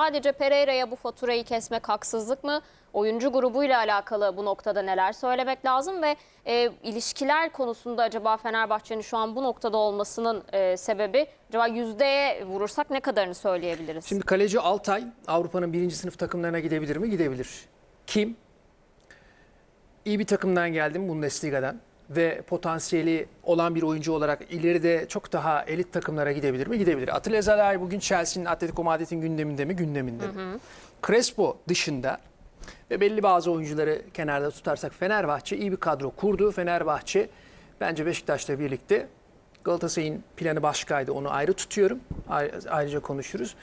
Sadece Pereira'ya bu faturayı kesmek haksızlık mı? Oyuncu grubuyla alakalı bu noktada neler söylemek lazım ve e, ilişkiler konusunda acaba Fenerbahçe'nin şu an bu noktada olmasının e, sebebi acaba yüzdeye vurursak ne kadarını söyleyebiliriz? Şimdi kaleci Altay Avrupa'nın birinci sınıf takımlarına gidebilir mi? Gidebilir. Kim? İyi bir takımdan geldim Bundesliga'dan ve potansiyeli olan bir oyuncu olarak ileride çok daha elit takımlara gidebilir mi? Gidebilir. Atilla Zalai bugün Chelsea'nin Atletico Madrid'in gündeminde mi? Gündeminde mi? Crespo dışında ve belli bazı oyuncuları kenarda tutarsak Fenerbahçe iyi bir kadro kurdu. Fenerbahçe bence Beşiktaş'la birlikte Galatasaray'ın planı başkaydı. Onu ayrı tutuyorum. Ay- Ayrıca konuşuruz.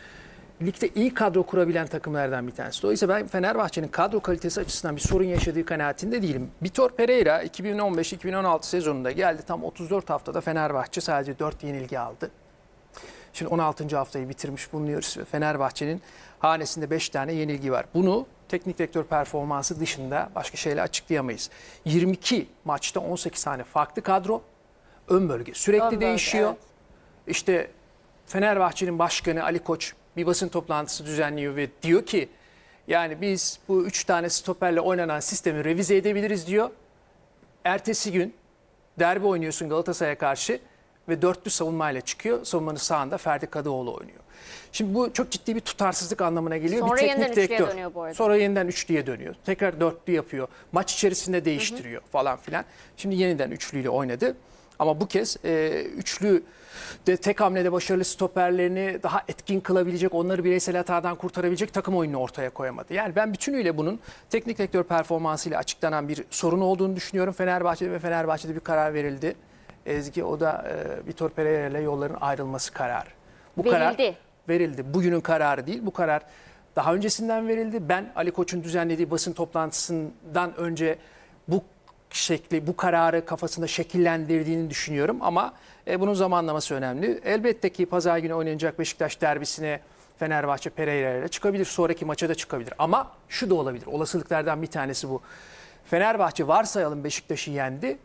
Ligde iyi kadro kurabilen takımlardan bir tanesi. Dolayısıyla ben Fenerbahçe'nin kadro kalitesi açısından bir sorun yaşadığı kanaatinde değilim. Vitor Pereira 2015-2016 sezonunda geldi. Tam 34 haftada Fenerbahçe sadece 4 yenilgi aldı. Şimdi 16. haftayı bitirmiş bulunuyoruz ve Fenerbahçe'nin hanesinde 5 tane yenilgi var. Bunu teknik direktör performansı dışında başka şeyle açıklayamayız. 22 maçta 18 tane farklı kadro. Ön bölge sürekli Ön bölge, değişiyor. evet. İşte Fenerbahçe'nin başkanı Ali Koç bir basın toplantısı düzenliyor ve diyor ki yani biz bu 3 tane stoperle oynanan sistemi revize edebiliriz diyor. Ertesi gün derbi oynuyorsun Galatasaray'a karşı ve dörtlü savunmayla çıkıyor. Savunmanın sağında Ferdi Kadıoğlu oynuyor. Şimdi bu çok ciddi bir tutarsızlık anlamına geliyor. Sonra bir yeniden teknik üçlüye direktör. dönüyor bu arada. Sonra yeniden üçlüye dönüyor. Tekrar dörtlü yapıyor. Maç içerisinde değiştiriyor falan filan. Şimdi yeniden üçlüyle oynadı. Ama bu kez e, üçlü de tek hamlede başarılı stoperlerini daha etkin kılabilecek, onları bireysel hatadan kurtarabilecek takım oyununu ortaya koyamadı. Yani ben bütünüyle bunun teknik direktör performansıyla açıklanan bir sorun olduğunu düşünüyorum. Fenerbahçe'de ve Fenerbahçe'de bir karar verildi. Ezgi o da e, Vitor Pereira ile yolların ayrılması kararı. Bu karar Verildi. verildi. Bugünün kararı değil. Bu karar daha öncesinden verildi. Ben Ali Koç'un düzenlediği basın toplantısından önce bu şekli, bu kararı kafasında şekillendirdiğini düşünüyorum ama e, bunun zamanlaması önemli. Elbette ki pazar günü oynanacak Beşiktaş derbisine Fenerbahçe Pereira ile çıkabilir. Sonraki maça da çıkabilir. Ama şu da olabilir. Olasılıklardan bir tanesi bu. Fenerbahçe varsayalım Beşiktaş'ı yendi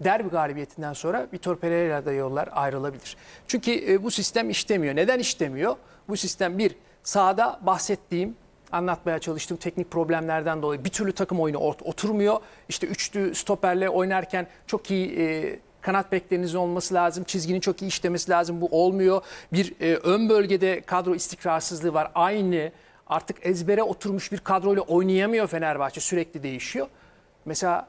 derbi galibiyetinden sonra Vitor Pereira'da yollar ayrılabilir. Çünkü e, bu sistem işlemiyor. Neden işlemiyor? Bu sistem bir, sahada bahsettiğim, anlatmaya çalıştığım teknik problemlerden dolayı bir türlü takım oyunu ort- oturmuyor. İşte üçlü stoperle oynarken çok iyi e, kanat beklerinizin olması lazım. Çizginin çok iyi işlemesi lazım. Bu olmuyor. Bir e, ön bölgede kadro istikrarsızlığı var. Aynı artık ezbere oturmuş bir kadroyla oynayamıyor Fenerbahçe. Sürekli değişiyor. Mesela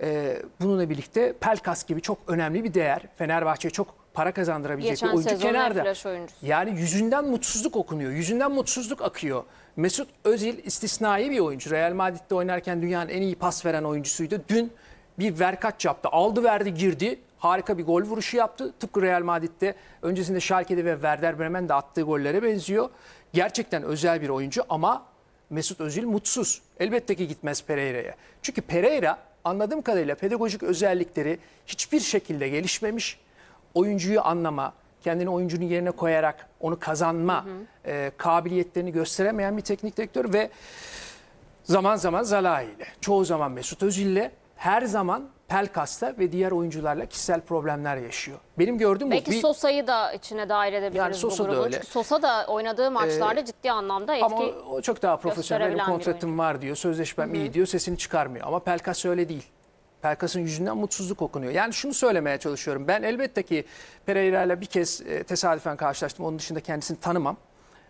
ee, bununla birlikte Pelkas gibi çok önemli bir değer. Fenerbahçe'ye çok para kazandırabilecek Geçen bir oyuncu kenarda. Yani yüzünden mutsuzluk okunuyor. Yüzünden mutsuzluk akıyor. Mesut Özil istisnai bir oyuncu. Real Madrid'de oynarken dünyanın en iyi pas veren oyuncusuydu. Dün bir verkaç yaptı. Aldı verdi girdi. Harika bir gol vuruşu yaptı. Tıpkı Real Madrid'de öncesinde Schalke'de ve Werder Bremen'de attığı gollere benziyor. Gerçekten özel bir oyuncu ama Mesut Özil mutsuz. Elbette ki gitmez Pereira'ya. Çünkü Pereira anladığım kadarıyla pedagojik özellikleri hiçbir şekilde gelişmemiş. Oyuncuyu anlama, kendini oyuncunun yerine koyarak onu kazanma e, kabiliyetlerini gösteremeyen bir teknik direktör ve zaman zaman Zalai ile, çoğu zaman Mesut Özil'le, her zaman Pelkas'la ve diğer oyuncularla kişisel problemler yaşıyor. Benim gördüğüm bu. Belki Sosa'yı da içine dahil edebiliriz Yani Sosa bu da grubu. öyle. Ee, Çünkü Sosa da oynadığı maçlarda ciddi anlamda etki Ama o, çok daha profesyonel. Bir kontratım var diyor. Sözleşmem iyi diyor. Sesini çıkarmıyor. Ama Pelkas öyle değil. Pelkas'ın yüzünden mutsuzluk okunuyor. Yani şunu söylemeye çalışıyorum. Ben elbette ki Pereira ile bir kez e, tesadüfen karşılaştım. Onun dışında kendisini tanımam.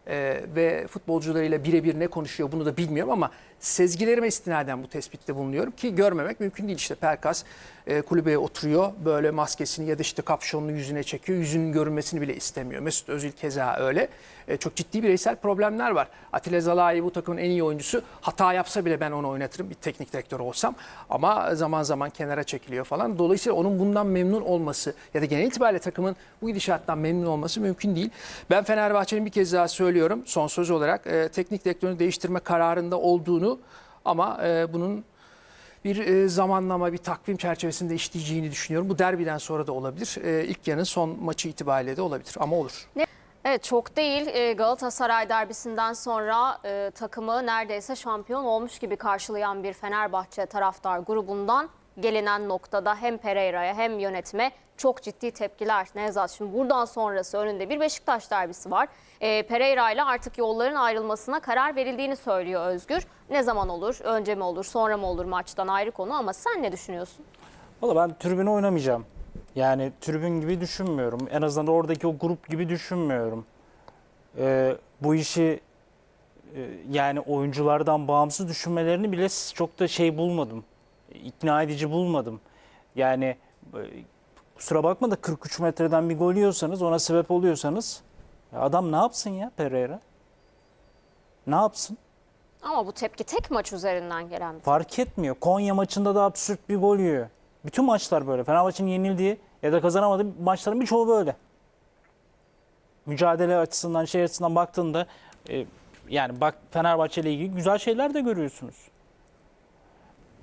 E, ve futbolcularıyla birebir ne konuşuyor bunu da bilmiyorum ama sezgilerime istinaden bu tespitte bulunuyorum ki görmemek mümkün değil. İşte Pelkas e, kulübeye oturuyor böyle maskesini ya da işte kapşonunu yüzüne çekiyor. Yüzünün görünmesini bile istemiyor. Mesut Özil keza öyle. E, çok ciddi bireysel problemler var. Atilla Zalai bu takımın en iyi oyuncusu. Hata yapsa bile ben onu oynatırım bir teknik direktör olsam. Ama zaman zaman kenara çekiliyor falan. Dolayısıyla onun bundan memnun olması ya da genel itibariyle takımın bu gidişattan memnun olması mümkün değil. Ben Fenerbahçe'nin bir kez daha söylüyorum son söz olarak e, teknik direktörünü değiştirme kararında olduğunu ama e, bunun bir e, zamanlama, bir takvim çerçevesinde işleyeceğini düşünüyorum. Bu derbiden sonra da olabilir. E, ilk yarının son maçı itibariyle de olabilir ama olur. Evet çok değil Ee, Galatasaray derbisinden sonra e, takımı neredeyse şampiyon olmuş gibi karşılayan bir Fenerbahçe taraftar grubundan gelinen noktada hem Pereira'ya hem yönetime çok ciddi tepkiler. Nevzat şimdi buradan sonrası önünde bir Beşiktaş derbisi var. Ee, Pereira ile artık yolların ayrılmasına karar verildiğini söylüyor Özgür. Ne zaman olur? Önce mi olur? Sonra mı olur maçtan ayrı konu ama sen ne düşünüyorsun? Valla ben tribüne oynamayacağım. Yani tribün gibi düşünmüyorum. En azından oradaki o grup gibi düşünmüyorum. Ee, bu işi e, yani oyunculardan bağımsız düşünmelerini bile çok da şey bulmadım. İkna edici bulmadım. Yani e, kusura bakma da 43 metreden bir gol yiyorsanız ona sebep oluyorsanız ya adam ne yapsın ya Pereira? Ne yapsın? Ama bu tepki tek maç üzerinden gelen bir Fark etmiyor. Konya maçında da absürt bir gol yiyor. Bütün maçlar böyle. Fenerbahçe'nin yenildiği ya da kazanamadığı maçların birçoğu böyle. Mücadele açısından, şey açısından baktığında e, yani bak Fenerbahçe ile ilgili güzel şeyler de görüyorsunuz.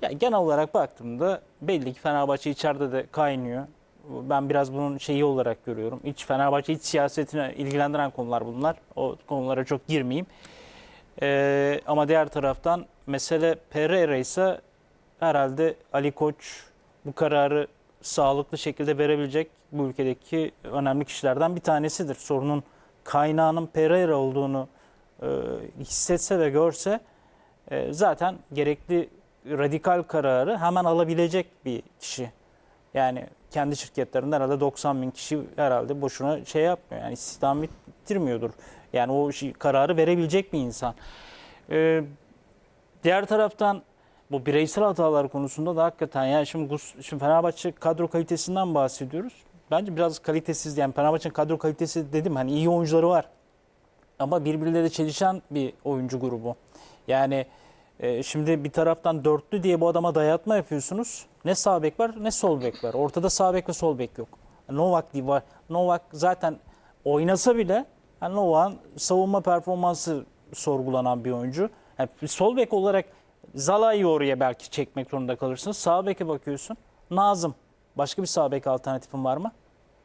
Yani genel olarak baktığımda belli ki Fenerbahçe içeride de kaynıyor. Ben biraz bunun şeyi olarak görüyorum. İç Fenerbahçe iç siyasetine ilgilendiren konular bunlar. O konulara çok girmeyeyim. Ee, ama diğer taraftan mesele Pereira ise herhalde Ali Koç bu kararı sağlıklı şekilde verebilecek bu ülkedeki önemli kişilerden bir tanesidir. Sorunun kaynağının Pereira olduğunu e, hissetse ve görse e, zaten gerekli radikal kararı hemen alabilecek bir kişi. Yani kendi şirketlerinde herhalde 90 bin kişi herhalde boşuna şey yapmıyor. Yani istihdam ettirmiyordur. Yani o şey, kararı verebilecek bir insan. Ee, diğer taraftan bu bireysel hatalar konusunda da hakikaten yani şimdi, şimdi Fenerbahçe kadro kalitesinden bahsediyoruz. Bence biraz kalitesiz yani Fenerbahçe'nin kadro kalitesi dedim hani iyi oyuncuları var. Ama birbirleriyle çelişen bir oyuncu grubu. Yani e, şimdi bir taraftan dörtlü diye bu adama dayatma yapıyorsunuz. Ne sağ bek var ne sol bek var. Ortada sağ bek ve sol bek yok. Novak diye var. Novak zaten oynasa bile yani Novak'ın savunma performansı sorgulanan bir oyuncu. Yani sol bek olarak Zalai'yi oraya belki çekmek zorunda kalırsınız. Sağ beke bakıyorsun. Nazım. Başka bir sağ bek alternatifin var mı?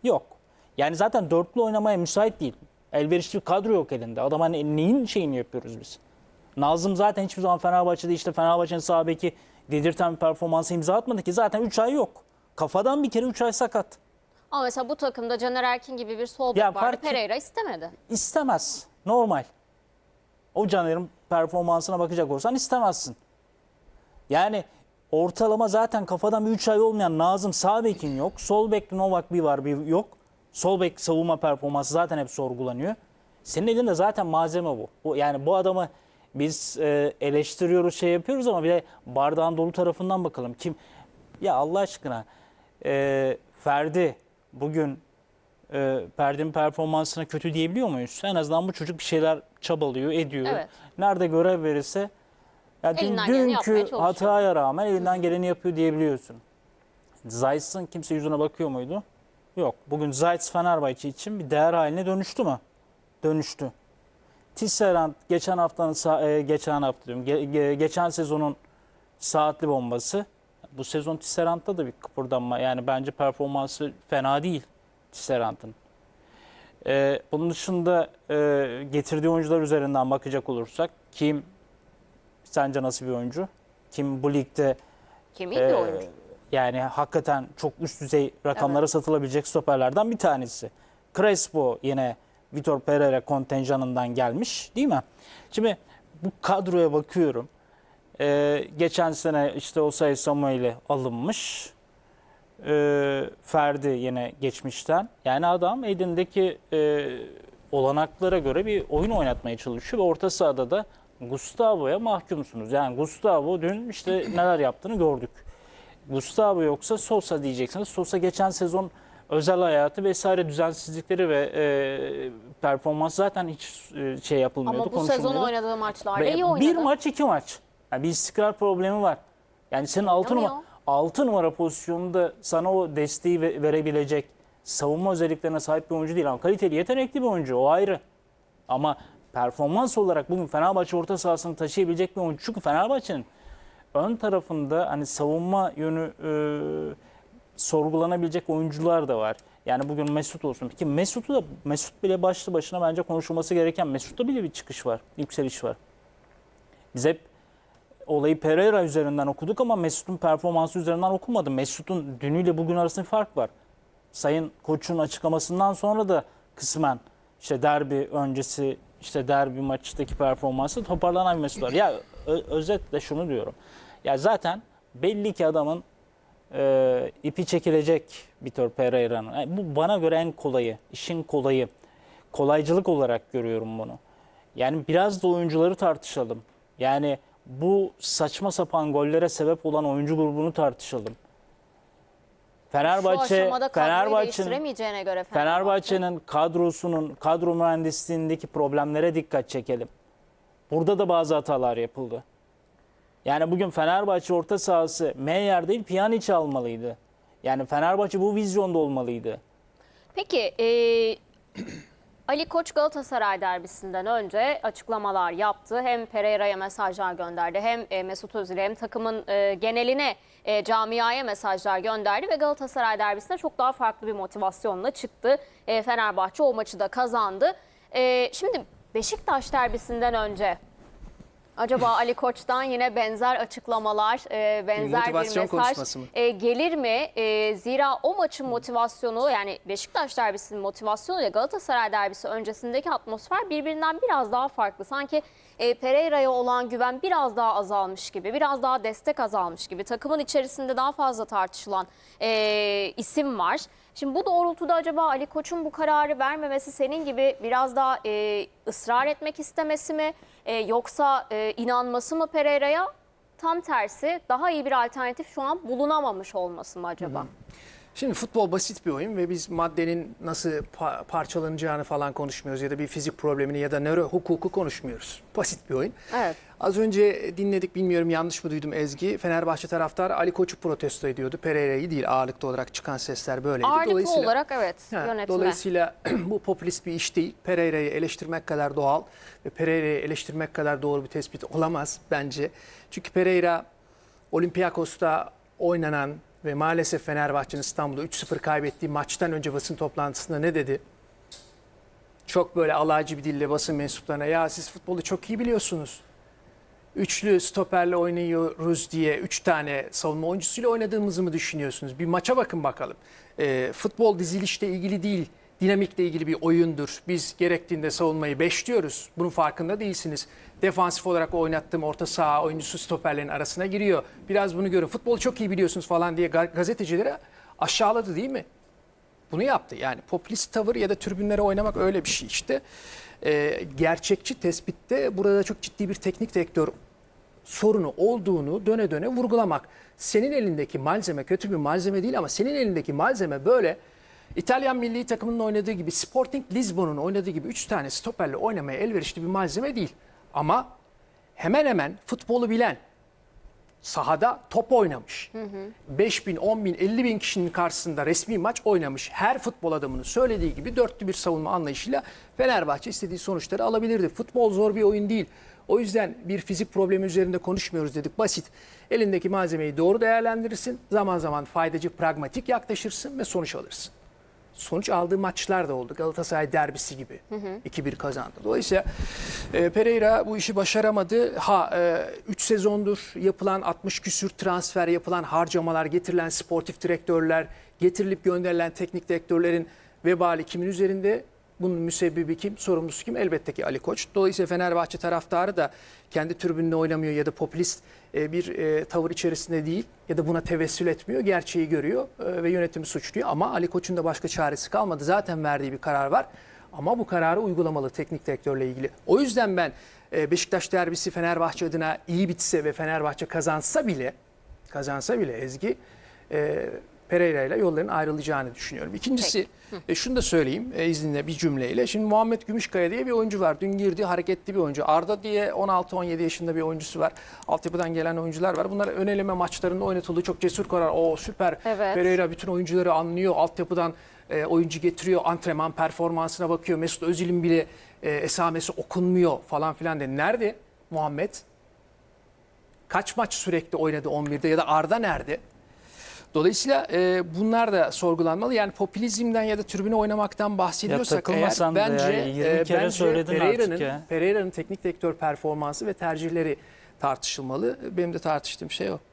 Yok. Yani zaten dörtlü oynamaya müsait değil. Elverişli kadro yok elinde. Adam hani neyin şeyini yapıyoruz biz? Nazım zaten hiçbir zaman Fenerbahçe'de işte Fenerbahçe'nin sağ beki dedirten bir performansı imza atmadı ki. Zaten 3 ay yok. Kafadan bir kere 3 ay sakat. Ama mesela bu takımda Caner Erkin gibi bir sol bek vardı. fark- Pereira istemedi. İstemez. Normal. O Caner'in performansına bakacak olsan istemezsin. Yani ortalama zaten kafadan bir 3 ay olmayan Nazım sağ bekin yok. Sol bek Novak bir var bir yok. Sol bek savunma performansı zaten hep sorgulanıyor. Senin elinde zaten malzeme bu. bu yani bu adamı biz e, eleştiriyoruz şey yapıyoruz ama bir de bardağın dolu tarafından bakalım. Kim? Ya Allah aşkına e, Ferdi bugün e, Ferdi'nin performansına kötü diyebiliyor muyuz? En azından bu çocuk bir şeyler çabalıyor, ediyor. Evet. Nerede görev verirse ya dün, Elinden geleni yapmaya dünkü çalışıyor. hataya rağmen elinden geleni yapıyor diyebiliyorsun. Zayt'sın kimse yüzüne bakıyor muydu? Yok. Bugün Zayt Fenerbahçe için bir değer haline dönüştü mü? Dönüştü. Tisserand geçen haftanın e, geçen hafta diyorum. ge- ge- geçen sezonun saatli bombası. Bu sezon Tisserand'da da bir kıpırdanma. Yani bence performansı fena değil Tisserand'ın. Ee, bunun dışında e, getirdiği oyuncular üzerinden bakacak olursak kim sence nasıl bir oyuncu? Kim bu ligde Kim iyi ee, oyuncu. Yani hakikaten çok üst düzey rakamlara satılabilecek stoperlerden bir tanesi. Crespo yine Vitor Pereira kontenjanından gelmiş değil mi? Şimdi bu kadroya bakıyorum. Ee, geçen sene işte Osay Samuel'e alınmış. Ee, Ferdi yine geçmişten. Yani adam elindeki e, olanaklara göre bir oyun oynatmaya çalışıyor ve orta sahada da Gustavo'ya mahkumsunuz. Yani Gustavo dün işte neler yaptığını gördük. Gustavo yoksa Sosa diyeceksiniz. Sosa geçen sezon özel hayatı vesaire düzensizlikleri ve e, performans zaten hiç e, şey yapılmıyordu. Ama bu sezon konuşulmuyordu. oynadığı maçlarda Ve iyi oynadı. Bir maç iki maç. Yani bir istikrar problemi var. Yani senin altı Oynamıyor. numara, altı numara pozisyonunda sana o desteği ve- verebilecek savunma özelliklerine sahip bir oyuncu değil. Ama kaliteli, yetenekli bir oyuncu o ayrı. Ama performans olarak bugün Fenerbahçe orta sahasını taşıyabilecek bir oyuncu. Çünkü Fenerbahçe'nin ön tarafında hani savunma yönü e, sorgulanabilecek oyuncular da var. Yani bugün Mesut olsun. Peki Mesut'u da Mesut bile başlı başına bence konuşulması gereken Mesut'ta bile bir çıkış var, yükseliş var. Biz hep olayı Pereira üzerinden okuduk ama Mesut'un performansı üzerinden okumadım. Mesut'un dünüyle bugün arasında fark var. Sayın Koç'un açıklamasından sonra da kısmen işte derbi öncesi işte derbi maçtaki performansı toparlanan Mesut var. Ya özetle şunu diyorum. Ya zaten belli ki adamın e, ipi çekilecek Vitor Pereira'nın. Yani bu bana göre en kolayı, işin kolayı. Kolaycılık olarak görüyorum bunu. Yani biraz da oyuncuları tartışalım. Yani bu saçma sapan gollere sebep olan oyuncu grubunu tartışalım. Fenerbahçe, Fenerbahçe'nin göre Fenerbahçe. Fenerbahçe'nin kadrosunun, kadro mühendisliğindeki problemlere dikkat çekelim. Burada da bazı hatalar yapıldı. Yani bugün Fenerbahçe orta sahası Meyer değil Pjanic almalıydı. Yani Fenerbahçe bu vizyonda olmalıydı. Peki e, Ali Koç Galatasaray derbisinden önce açıklamalar yaptı. Hem Pereira'ya mesajlar gönderdi hem e, Mesut Özil'e hem takımın e, geneline e, camiaya mesajlar gönderdi ve Galatasaray derbisinde çok daha farklı bir motivasyonla çıktı. E, Fenerbahçe o maçı da kazandı. E, şimdi Beşiktaş derbisinden önce Acaba Ali Koç'tan yine benzer açıklamalar, e, benzer bir, motivasyon mesaj konuşması mı? e, gelir mi? E, zira o maçın motivasyonu yani Beşiktaş derbisinin motivasyonu ile Galatasaray derbisi öncesindeki atmosfer birbirinden biraz daha farklı. Sanki e, Pereira'ya olan güven biraz daha azalmış gibi, biraz daha destek azalmış gibi. Takımın içerisinde daha fazla tartışılan e, isim var. Şimdi bu doğrultuda acaba Ali Koç'un bu kararı vermemesi senin gibi biraz daha e, ısrar etmek istemesi mi? E, yoksa e, inanması mı Pereira'ya? Tam tersi daha iyi bir alternatif şu an bulunamamış olması mı acaba? Şimdi futbol basit bir oyun ve biz maddenin nasıl pa- parçalanacağını falan konuşmuyoruz ya da bir fizik problemini ya da nöro hukuku konuşmuyoruz. Basit bir oyun. Evet. Az önce dinledik bilmiyorum yanlış mı duydum Ezgi. Fenerbahçe taraftar Ali Koç'u protesto ediyordu. Pereira'yı değil ağırlıklı olarak çıkan sesler böyleydi. Ağırlıklı olarak evet Ha, yönetime. Dolayısıyla bu popülist bir iş değil. Pereira'yı eleştirmek kadar doğal ve Pereira'yı eleştirmek kadar doğru bir tespit olamaz bence. Çünkü Pereira Olympiakos'ta oynanan ve maalesef Fenerbahçe'nin İstanbul'da 3-0 kaybettiği maçtan önce basın toplantısında ne dedi? Çok böyle alaycı bir dille basın mensuplarına ya siz futbolu çok iyi biliyorsunuz. Üçlü stoperle oynuyoruz diye üç tane savunma oyuncusuyla oynadığımızı mı düşünüyorsunuz? Bir maça bakın bakalım. Ee, futbol dizilişle ilgili değil, dinamikle ilgili bir oyundur. Biz gerektiğinde savunmayı beşliyoruz. Bunun farkında değilsiniz. Defansif olarak oynattığım orta saha oyuncusu stoperlerin arasına giriyor. Biraz bunu görün. Futbolu çok iyi biliyorsunuz falan diye ga- gazetecilere aşağıladı değil mi? Bunu yaptı. Yani popülist tavır ya da tribünlere oynamak öyle bir şey işte. Ee, gerçekçi tespitte burada çok ciddi bir teknik direktör sorunu olduğunu döne döne vurgulamak. Senin elindeki malzeme kötü bir malzeme değil ama senin elindeki malzeme böyle İtalyan milli takımının oynadığı gibi Sporting Lisbon'un oynadığı gibi 3 tane stoperle oynamaya elverişli bir malzeme değil. Ama hemen hemen futbolu bilen, sahada top oynamış. 5 bin, 10 bin, 50 bin kişinin karşısında resmi maç oynamış. Her futbol adamının söylediği gibi dörtlü bir savunma anlayışıyla Fenerbahçe istediği sonuçları alabilirdi. Futbol zor bir oyun değil. O yüzden bir fizik problemi üzerinde konuşmuyoruz dedik. Basit. Elindeki malzemeyi doğru değerlendirirsin. Zaman zaman faydacı, pragmatik yaklaşırsın ve sonuç alırsın sonuç aldığı maçlar da oldu. Galatasaray derbisi gibi 2-1 kazandı. Dolayısıyla e, Pereira bu işi başaramadı. Ha 3 sezondur yapılan 60 küsür transfer yapılan harcamalar, getirilen sportif direktörler, getirilip gönderilen teknik direktörlerin vebali kimin üzerinde? Bunun müsebbibi kim? Sorumlusu kim? Elbette ki Ali Koç. Dolayısıyla Fenerbahçe taraftarı da kendi tribününde oynamıyor ya da popülist e, bir e, tavır içerisinde değil ya da buna tevessül etmiyor. Gerçeği görüyor e, ve yönetimi suçluyor. Ama Ali Koç'un da başka çaresi kalmadı. Zaten verdiği bir karar var. Ama bu kararı uygulamalı teknik direktörle ilgili. O yüzden ben Beşiktaş derbisi Fenerbahçe adına iyi bitse ve Fenerbahçe kazansa bile kazansa bile Ezgi Pereira ile yolların ayrılacağını düşünüyorum. İkincisi e, şunu da söyleyeyim e, izninle bir cümleyle. Şimdi Muhammed Gümüşkaya diye bir oyuncu var. Dün girdi hareketli bir oyuncu. Arda diye 16-17 yaşında bir oyuncusu var. Altyapıdan gelen oyuncular var. Bunlar ön eleme maçlarında oynatıldı. Çok cesur karar. O süper. Evet. Pereira bütün oyuncuları anlıyor. Altyapıdan e, oyuncu getiriyor. Antrenman performansına bakıyor. Mesut Özil'in bile e, esamesi okunmuyor falan filan de. Nerede Muhammed? Kaç maç sürekli oynadı 11'de ya da Arda nerede? Dolayısıyla e, bunlar da sorgulanmalı. Yani popülizmden ya da tribüne oynamaktan bahsediyorsak eğer takılmasan da ya, bence 20 e, kere bence Pereira'nın ya. Pereira'nın teknik direktör performansı ve tercihleri tartışılmalı. Benim de tartıştığım şey o.